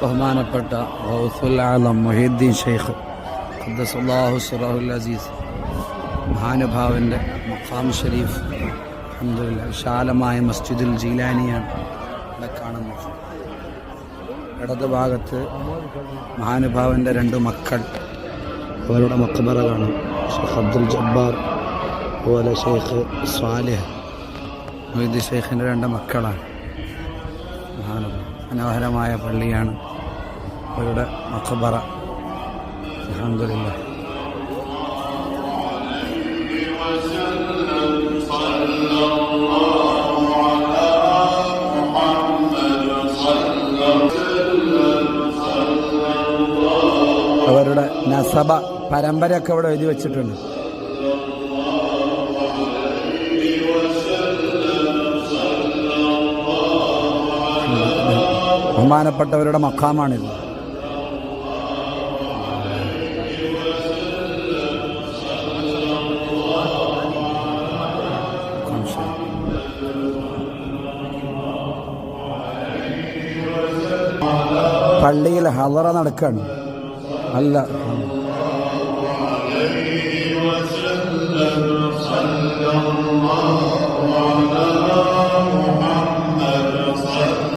ബഹുമാനപ്പെട്ട ആലം മൊഹീദ്ദീൻ ഷെയ്ഖ് അബ്ദുസല്ലാഹു സുറാഹുൽ അസീസ് മഹാനുഭാവന്റെ മഖാം ഷെരീഫ് അഹമ്മദില്ല വിശാലമായ മസ്ജിദുൽ ജീലാനിയാണ് ഇവിടെ കാണുന്നത്. ഇടത് ഭാഗത്ത് മഹാനുഭാവന്റെ രണ്ട് മക്കൾ അവരുടെ മക്കബറ കാണും ഷെയ്ഖ് അബ്ദുൽ ജബ്ബാർ അതുപോലെ ഷെയ്ഖ് സ്വാലിഹ് മൊയ്ദി ഷെയ്ഖിന്റെ രണ്ട് മക്കളാണ്. മനോഹരമായ പള്ളിയാണ്. അവരുടെ മഖബറ അലഹമില്ല അവരുടെ നസബ പരമ്പരയൊക്കെ അവിടെ എഴുതി വെച്ചിട്ടുണ്ട്. ബഹുമാനപ്പെട്ടവരുടെ മക്കാമാണിത് പള്ളിയിൽ ഹലറ നടക്കാണ് അല്ല صلى الله عليه